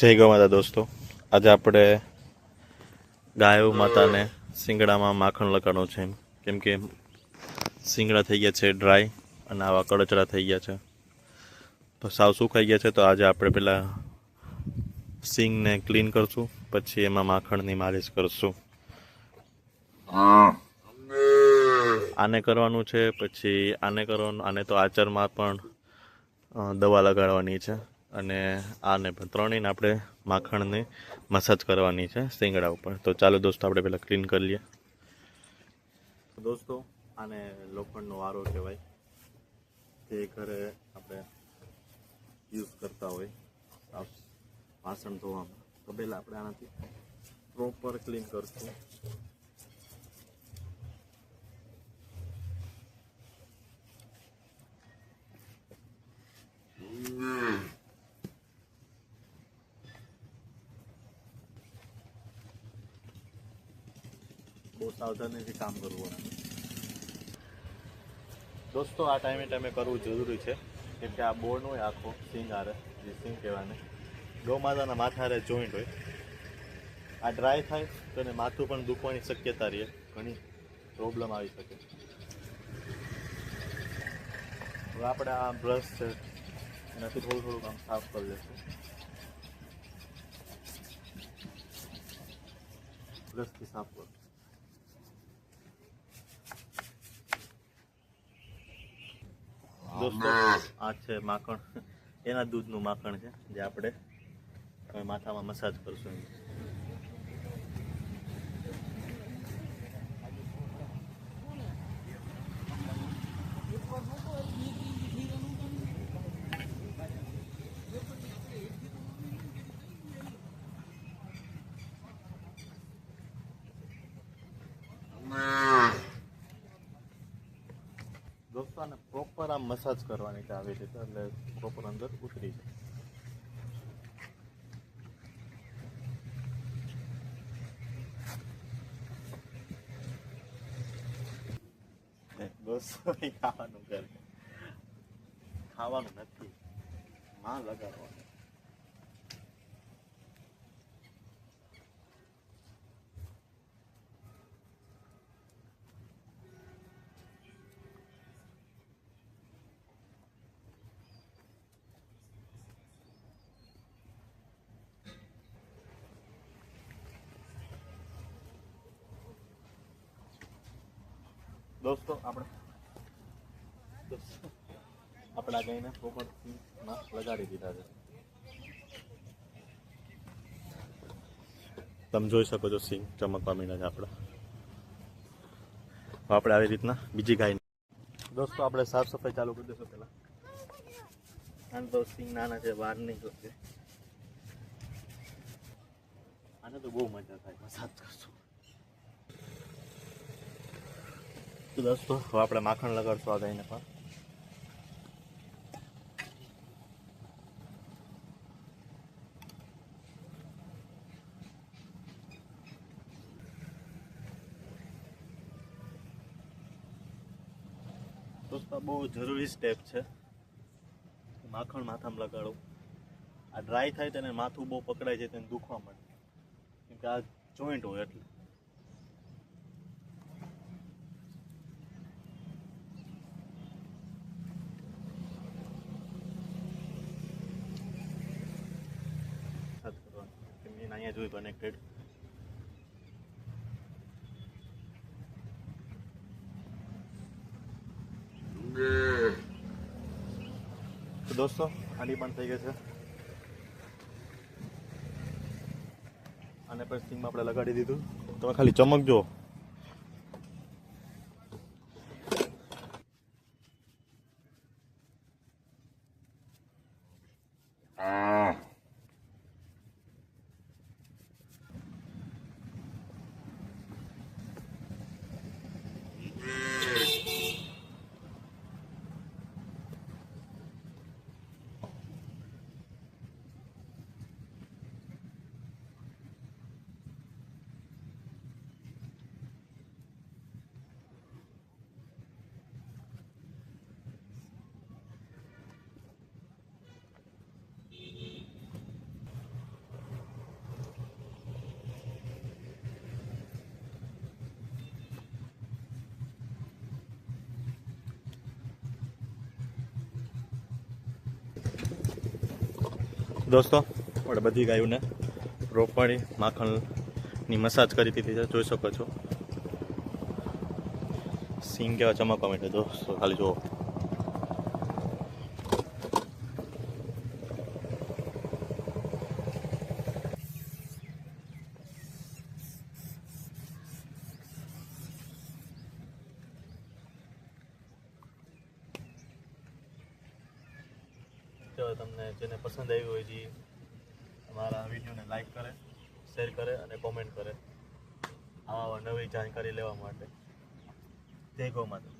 જય ગૌ માતા દોસ્તો. આજે આપણે ગાયો માતાને શિંગડામાં માખણ લગાડવું છે કેમ કે શિંગડા થઈ ગયા છે ડ્રાય અને આવા કડચડા થઈ ગયા છે. તો સાવ સુકાઈ ગયા છે તો આજે આપણે પહેલાં સિંગને ક્લીન કરશું, પછી એમાં માખણની માલિશ કરશું. આને કરવાનું છે, પછી આને કરવાનું, આને તો આચરમાં પણ દવા લગાડવાની છે. અને આને પણ ત્રણેયને આપણે માખણને મસાજ કરવાની છે શિંગડા ઉપર. તો ચાલો દોસ્તો, આપણે પહેલાં ક્લીન કરી લઈએ. દોસ્તો, આને લોખંડનો વારો કહેવાય. તે ઘરે આપણે યુઝ કરતા હોય. વાસણ ધોવામાં. તો પહેલાં આપણે આનાથી પ્રોપર ક્લીન કરશું. સાવધાનીથી કામ કરવું દોસ્તો, આ ટાઈમે ટાઈમે કરવું જરૂરી છે. કેમ કે આ હોય આખો સિંગ આરે જે સિંગ કહેવાને. ગૌ માતાના માથા હારે જોઈન્ટ હોય. આ ડ્રાય થાય તો એને માથું પણ દુખવાની શક્યતા રહે. ઘણી પ્રોબ્લેમ આવી શકે. હવે આપણે આ બ્રશ છે. એનાથી થોડું થોડું કામ સાફ કરી લઈશું. બ્રશથી સાફ કરું. દોસ્તો આ છે માખણ. એના દૂધનું માખણ છે જે આપણે માથામાં મસાજ કરશું. દોસ્તો આને પ્રોપર આમ મસાજ કરવાની કે આવી રીતે એટલે પ્રોપર અંદર ઉતરી જાય. દોસ્તો ખાવાનું કરે ખાવાનું નથી. માં લગાડવાનું. દોસ્તો, આપણે આપણા ગાયને પ્રોપર માસ્ક લગાડી દીધા છે. તમે જોઈ શકો છો સિંગ ચમકવા માંડ્યા છે આપણા. આપણે આવી રીતના બીજી ગાય દોસ્તો, આપણે સાફ સફાઈ ચાલુ કરી દઈશું પહેલાં. આને તો સિંગ નાના છે બહાર નહીં શકે આને તો બહુ મજા થાય સાફ કરશું. તો દોસ્તો હવે આપણે માખણ લગાડશું આ ગાયને પણ. દોસ્તો બહુ જરૂરી સ્ટેપ છે. માખણ માથામાં લગાડો આ ડ્રાય થાય તેને માથું બહુ પકડાય છે, તેને દુખવા માંડે. કેમ કે આ જોઈન્ટ હોય એટલે. મસાજ કરવાનું. કે અહીંયા જોઈ કનેક્ટેડ તો દોસ્તો ખાલી પણ થઈ ગઈ છે. અને પણ સ્ટીમમાં આપણે લગાડી દીધું. તમે ખાલી ચમકજો. દોસ્તો આપણે બધી ગાયોને રોપણી માખણની મસાજ કરી દીધી છે, જોઈ શકો છો. સિંગ કેવા ચમકવા માટે દોસ્તો, ખાલી જુઓ. તમને જેને પસંદ આવી હોય જે અમારા વિડીયોને લાઈક કરે શેર કરે અને કોમેન્ટ કરે આવા નવી જાણકારી લેવા માટે. જય ગૌ માતા